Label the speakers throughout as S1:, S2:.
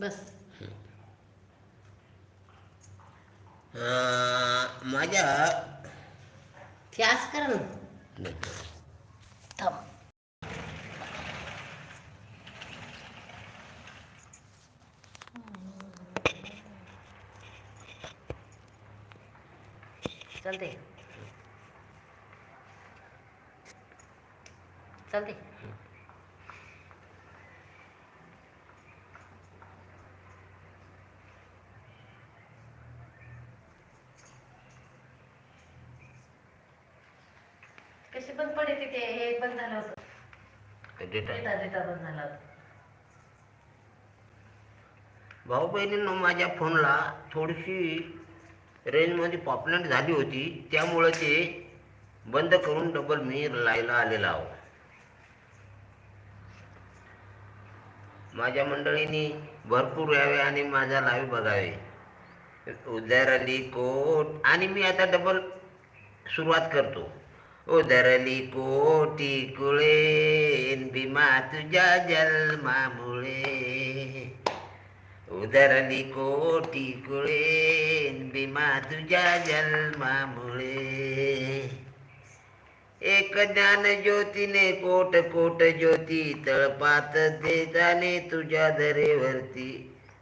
S1: बस
S2: अं, माझ्या
S1: फ्यास कर ना
S2: नाही.
S1: थांब चालते चालते कशी बंद पडे तिथे हे बंद झालं होतं.
S2: डेटा
S1: डेटा डेटा बंद झाला होता.
S2: भाऊ बहिणींनो माझ्या फोनला थोडीशी रेंजमध्ये पॉपलेंट झाली होती. त्यामुळं ते बंद करून डबल मी लायला आलेला आहो. माझ्या मंडळींनी भरपूर यावे आणि माझा लाईव्ह बघावे. उदरली कोट. आणि मी आता डबल सुरुवात करतो. उदरली कोटी कुळे भीमा तुझ्या जन्मामुळे उदरली कोटी कुळे भीमा तुझ्या जन्मामुळे एक ज्ञान ज्योतीने कोट कोट ज्योती तळपात देताने तुझ्या दरेवरती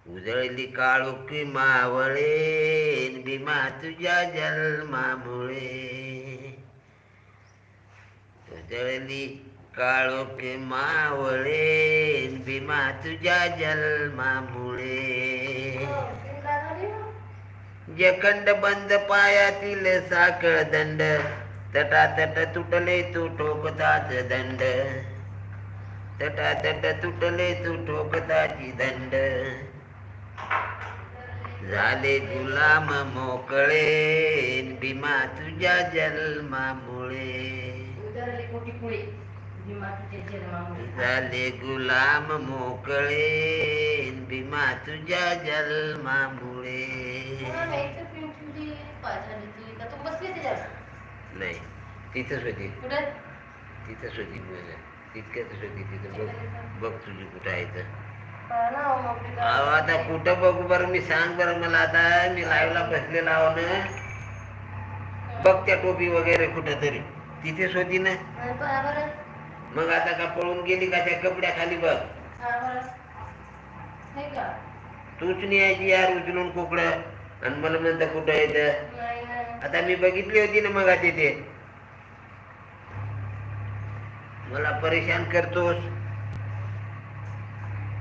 S2: उजळली काळुकी मावळे भीमा तुझ्या जन्मामुळे उजळली काळोखी मावळे भीमा तुझ्या जन्मामुळे. जखंड बंद पायातील साखळ दंड तटातट तुटले तू ठोकताच दंड. तटातट तुटले तू ठोकताची दंड. झाले गुलाम मोकळे भीमा तुझ्या जन्मामुळे. झाले गुलाम मोकळे भीमा तुझ्या जन्मामुळे नाही तिथंच होती. तिथंच होती. तितक्यातच होती तिथं. बघ बघ तुझी कुठं आहे तर आता कुठं बघू बरं? मी सांग बरं मला आता. मी लाईव्हला बसलेला आहो ना. बघ त्या टोपी वगैरे कुठं तरी. तिथेच होती ना. मग आता का पळून गेली का त्या कपड्याखाली बघ.
S1: हा बरं. नाही का?
S2: तूच न्यायची यार उचलून कोकडं आणि मला म्हणतं कुठं येतं आता मी बघितली होती ना मग तिथे मला परेशान करतोस.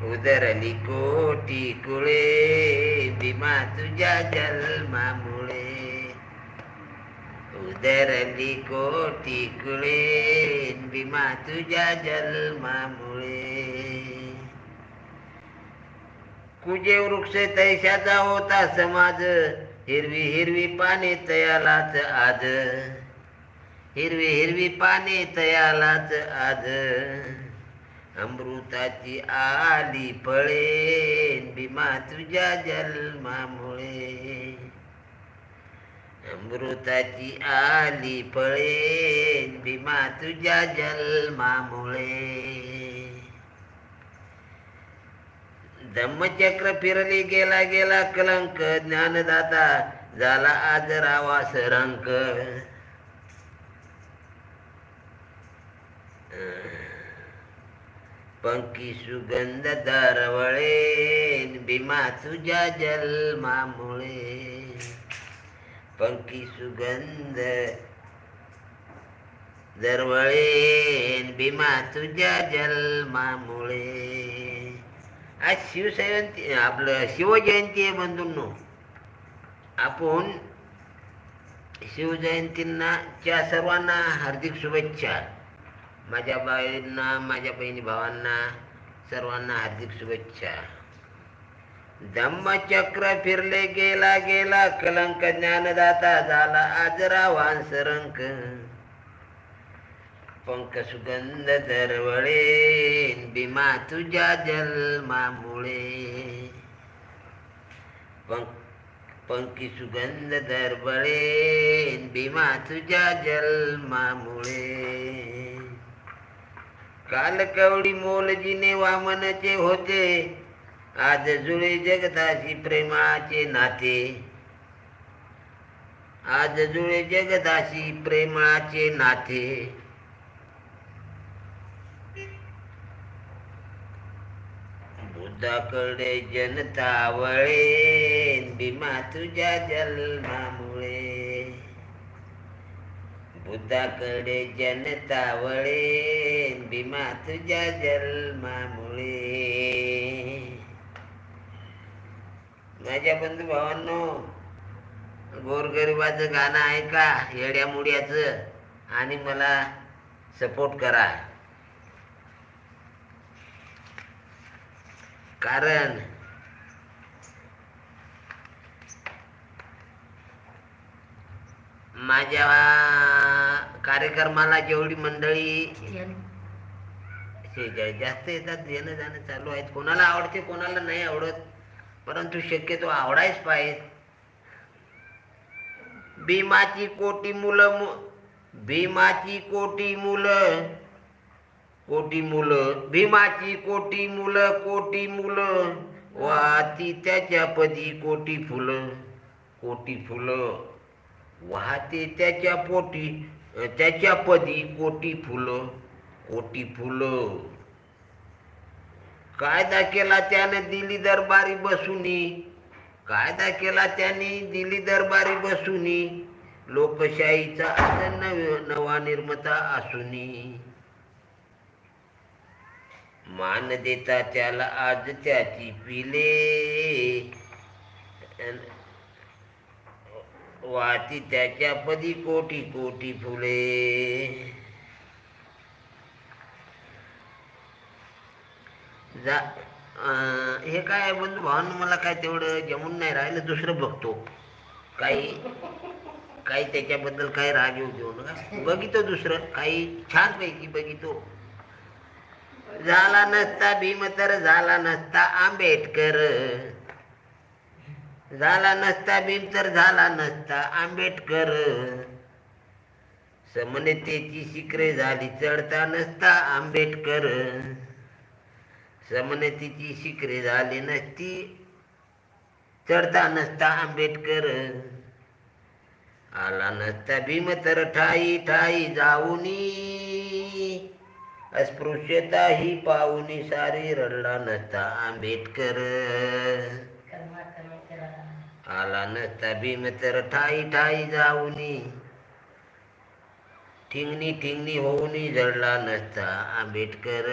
S2: उदरली कोटी कुळे भीमा तुझ्या जन्मामुळे. दरली कोटी कुळे भीमा तुझ्या जन्मामुळे. कुजे वृक्ष तैशाचा होता समाज हिरवी हिरवी पाने तयालाच आज. हिरवी हिरवी पाने तयालाच आज. अमृताची आली फळे भीमा तुझ्या जन्मामुळे. अमृताची आली फळे भीमा तुझ्या जन्मामुळे. धम्मचक्र फिरली गेला गेला कलंक ज्ञानदाता झाला आज रावास रंक. पंखी सुगंध दरवळे भीमा तुझ्या जन्मामुळे. पंखी सुगंध. दरवळेन भीमा तुझ्या जन्मामुळे. आज शिवसयंती आपलं शिवजयंती आहे बंधूंनो. आपण शिवजयंतींना च्या सर्वांना हार्दिक शुभेच्छा. माझ्या बाईंना माझ्या बहिणी भावांना सर्वांना हार्दिक शुभेच्छा. धम्मचक्र फिरले गेला गेला कलंक ज्ञानदाता झाला आजरा रावांस रंक पंख सुगंध दरवळे भीमा तुझ्या जन्मामुळे. पंख पंखी सुगंध दरबळे भीमा तुझ्या जन्मामुळे. काल कवडी मोलजीने वामनचे होते आज जुळे जगताशी प्रेमाचे नाते. आज जुळे जगताशी प्रेमाचे नाते. बुद्धाकडे जनता वळे भीमा तुझ्या जन्मामुळे. बुद्धाकडे जनता वळे भीमा तुझ्या जन्मामुळे. माझ्या बंधू भावांनो गोरगरिबाचं गाणं ऐका येड्या मुड्याचं आणि मला सपोर्ट करा. कारण माझ्या कार्यक्रमाला जेवढी मंडळी जास्त येतात येणं जाणं चालू आहेत. कोणाला आवडते कोणाला नाही आवडत परंतु शक्यतो आवडायच पाहिजे. भीमाची कोटी मुलं मु- भीमाची कोटी मुलं कोटी मुलं भीमाची कोटी मुलं कोटी मुलं वाहती त्याच्या पदी कोटी फुलं कोटी फुलं. वाहते त्याच्या पोटी त्याच्या पदी कोटी फुलं कोटी फुलं. कायदा केला त्याने दिली दरबारी बसुनी. कायदा केला त्याने दिली दरबारी बसुनी. लोकशाहीचा असं नव नवा निर्मता असूनी. मान देता त्याला आज त्याची पिले. वाती त्याच्या पदी कोटी कोटी फुले. जा हे काय बंधू भावानं मला काय तेवढं जमून नाही राहिलं दुसरं बघतो. काही काही त्याच्याबद्दल काही राग येऊ देऊ नका. बघितो दुसरं काही छानपैकी बघितो. झाला नसता भीम तर झाला नसता आंबेडकर. झाला नसता भीम तर झाला नसता आंबेडकर. समनतेची शिखरे झाली चढता नसता आंबेडकर. समनतीची शिखरे झाली नसती. चढता नसता आंबेडकर. आला नसता भीम तर ठाई ठाई जाऊनी. अस्पृश्यता ही पाहुनी सारी रडला नसता आंबेडकर. आला नसता भीम तर ठाई ठाई जाऊनी. ठिंगणी ठिंगणी होऊनी जडला नसता आंबेडकर.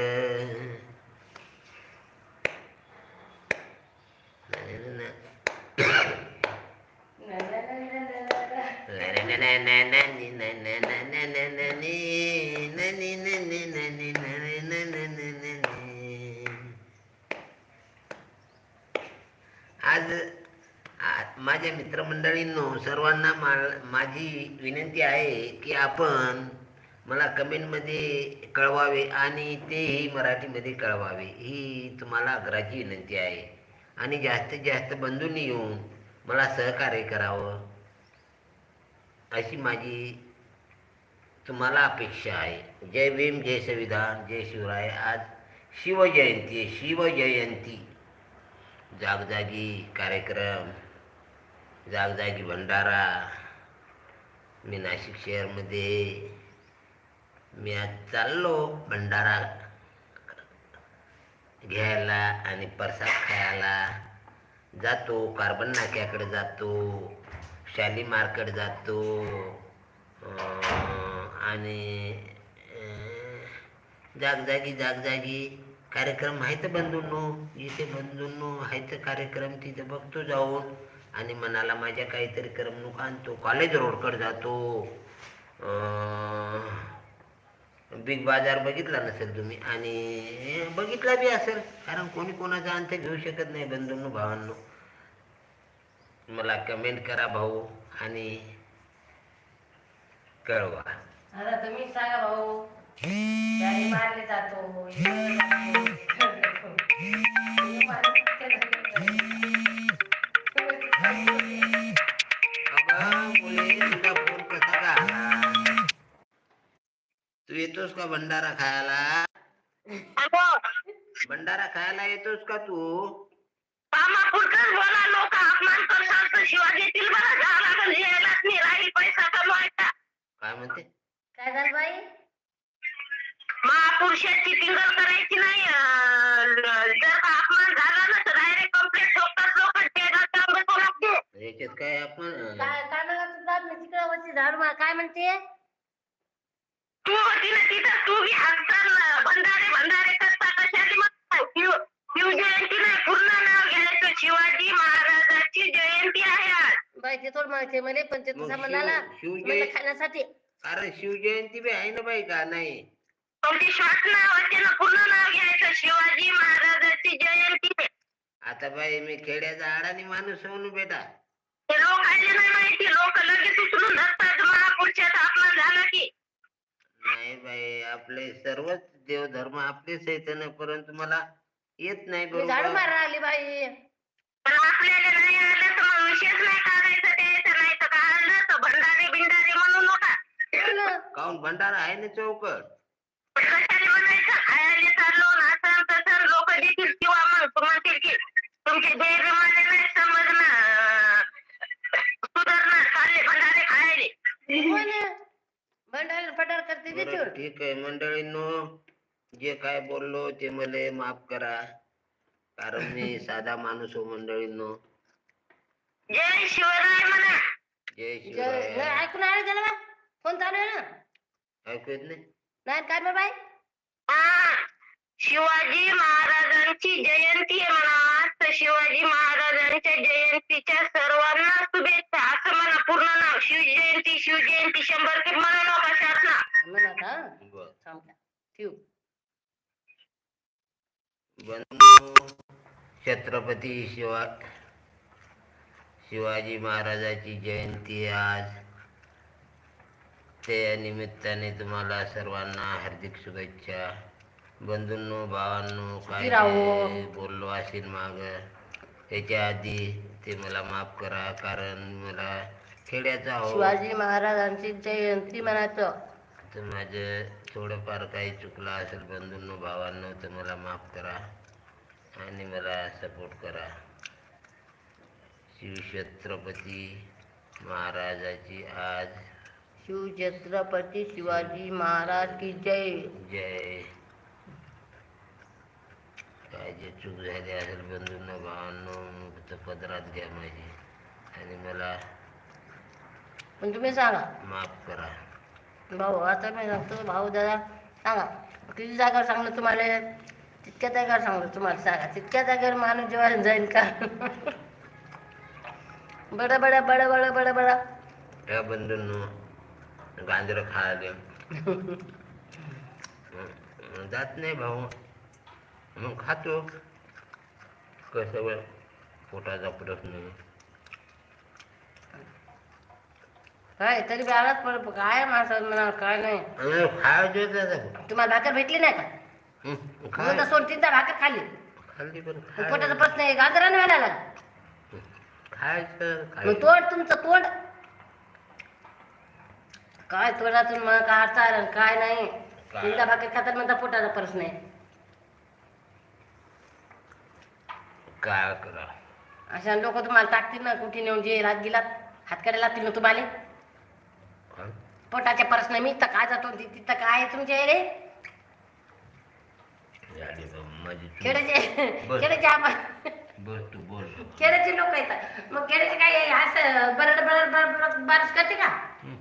S2: आज माझ्या मित्रमंडळींनो सर्वांना मा- माझी विनंती आहे की आपण मला कमेंटमध्ये कळवावे आणि तेही मराठीमध्ये कळवावे ही तुम्हाला आग्रहाची विनंती आहे आणि जास्तीत जास्त बंधूंनी येऊन मला सहकार्य करावं. अशी माझी तुम्हाला अपेक्षा आहे. जय भीम जय संविधान जय शिवराय. आज शिवजयंती आहे. शिवजयंती. जागजागी कार्यक्रम जागजागी भंडारा. मी नाशिक शहरमध्ये मी आज चाललो भंडारा. घ्यायला आणि प्रसाद खायला. जातो कार्बन नाक्याकडे जातो शालीमारकडे जातो आणि जागजागी जागजागी कार्यक्रम आहेत बंधूंनो इथे बंधूंनो आहेत कार्यक्रम तिथे बघतो जाऊन आणि मनाला माझ्या काहीतरी करमणूक आणतो. कॉलेज रोडकडे जातो. बिग बाजार बघितला नसेल तुम्ही आणि बघितला बी असेल. कारण कोणी कोणाचा अंत घेऊ शकत नाही बंधूंनो भावांनो. मला कमेंट करा भाऊ आणि कळवा.
S1: आता तुम्ही सांगा भाऊ. मारले जातो.
S2: मुले, येतोस का भंडारा खायला? भंडारा खायला येतोस का तू?
S3: मामापुरतच बोला लोक अपमान करतात तर शिवा देतील बरं जावं लागेल यायलाच नाही राहील पैसा कमवायचा.
S2: काय म्हणते?
S1: काय झालं बाई?
S3: महापुरुषाची टिंगल करायची नाही जर का अपमान झाला ना तर डायरेक्ट कंप्लेंट ठोकतात लोक ते लागते.
S2: याच्यात काय आपण
S1: तिकडं वरती झाडू काय म्हणते?
S3: तू होती ना तिथं तू बी हसताना भंडारे भंडारे करता कशाली मग शिव शिवजयंती नाही पूर्ण नाव घ्यायचं. शिवाजी महाराजाची जयंती आहे आज.
S1: बाई ते थोडं मागते म्हणे पण ते
S2: मग
S1: तुझा म्हणला ना
S2: शिव-
S1: म्हणलं
S2: शिवजय
S1: खाण्यासाठी.
S2: अरे शिवजयंती बी आहे ना बाई का? नाही.
S3: तुमची श्वास नावाचे ना पूर्ण नाव घ्यायचं. शिवाजी महाराजाची जयंती आहे.
S2: आता बाई मी खेड्याचा अडाणी माणूस म्हणून बेटा.
S3: हे लोक आले नाही माहिती. लोक लगेच उचलून धरतात. महापुरुषाचा अपमान झाला की.
S2: नाही बाई आपले सर्वच देवधर्म आपलेच आहेत ना परंतु मला येत नाही
S1: झाडू
S2: बरोबर.
S1: आली बाई.
S3: पण आपल्याला नाही आलं तर मग विशेष नाही काढायचं द्यायचं नाही तर काढलं तर भंडारे बिंडारे म्हणू नका.
S2: काऊन भंडारा आहे ना चौकट
S3: कशाने म्हणायचं खायला चाललो नाचन तसं लोक देतील किंवा मग तू म्हणतील की तुमचे देहबिमाने नाही समजणार सुधारणार चालले भंडारे खायले
S1: हो ना. भंडार फटार करते
S2: बरं,
S1: तिथून
S2: ठीक आहे मंडळींनो जे काय बोललो ते मला माफ करा. कारण मी साधा माणूस हो मंडळींनो.
S3: जय शिवराय म्हणा.
S2: जय शिवराय.
S1: ऐकून आले त्याला बा? फोन चालू आहे ना?
S2: ऐकू येत नाही?
S1: नाही काय बरं बाई?
S3: हा शिवाजी महाराजांची जयंती आहे म्हणा. आज तर शिवाजी महाराजांच्या जयंतीच्या सर्वांना शुभेच्छा. असं म्हणा पूर्ण नाव. शिवजयंती शिवजयंती शंभर की म्हणू नका शासना.
S1: म्हणा आता
S2: बरं.
S1: थांब. ठेव.
S2: बंधू छत्रपती शिवा शिवाजी महाराजाची जयंती आज. त्या निमित्ताने तुम्हाला सर्वांना हार्दिक शुभेच्छा. बंधूंनो भावांनो काय बोललो असेल माग. त्याच्या आधी ते मला माफ करा कारण मला खेड्याचा
S1: शिवाजी महाराजांची जयंती म्हणायचं
S2: तर माझं थोडंफार काही चुकलं असेल बंधूंनो भावांनो तर मला माफ करा. आणि मला सपोर्ट करा. शिवछत्रपती महाराजाची आज.
S1: शिवछत्रपती शिवाजी महाराज की जय.
S2: जय. काय जे चूक झाली असेल बंधूंनो भावांनो मुक्त पदरात घ्या माझी. आणि मला
S1: पण तुम्ही सांगा.
S2: माफ करा.
S1: भाऊ आता मी सांगतो भाऊ दादा सांगा. किती जागा सांगलं तुम्हाला? तितक्या जागेवर सांगलं तुम्हाला सांगा. तितक्या जागेवर माणूस जेव्हा जाईल का? बड बड बड बड बड बड.
S2: या बंधूंनो गांजरं खायला हं, जात नाही भाऊ. मग खातो. कसं पोटाचा प्रश्न.
S1: काय तरी बी आलाच पड काय माणसाला म्हणा काय नाही.
S2: खायचं.
S1: तुम्हाला भाकर भेटली नाही का?
S2: खाय
S1: तर सोड तीनदा भाकर खाल्ली
S2: खाल्ली पण
S1: मग पोटाचा प्रश्न आहे गाजराने व्हायला लागला.
S2: खायचं
S1: मग तोड तुमचं तोंड. काय तोंडातून मग काय आला काय नाही?
S2: काय?
S1: तीनदा भाकर खातात म्हणता पोटाचा प्रश्न आहे.
S2: काय करा?
S1: अशा लोक तुम्हाला टाकतील ना कुठे नेऊन जे रात गेलात हातकडे लागतील ना तुम्हाला? पोटाचे प्रश्न मी तर काय जातो तिथं काय आहे तुमचे रे
S2: झाली बा, माझी चूक.
S1: खेड्याचे
S2: बरं.
S1: खेड्याचे आपण
S2: बस तू बोल
S1: खेड्याचे लोक येतात मग खेड्याचे काय? असं बरड बरड बरड बारस करते का
S2: हं.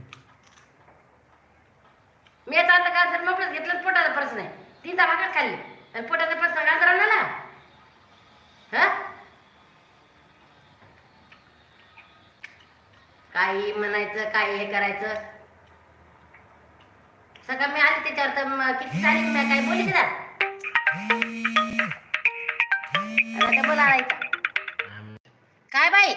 S1: मी चाललं का तर मोकळच घेतलं आणि पोटाचा प्रश्न आहे तीनदा भाकर खाल्ली आणि पोटाचा प्रश्न गाजरा ना हा काही म्हणायचं काही हे करायचं सगळं मी आले त्याच्यावर तर मग किती झाली मी काय बोलली का आता आणायचा. काय बाई?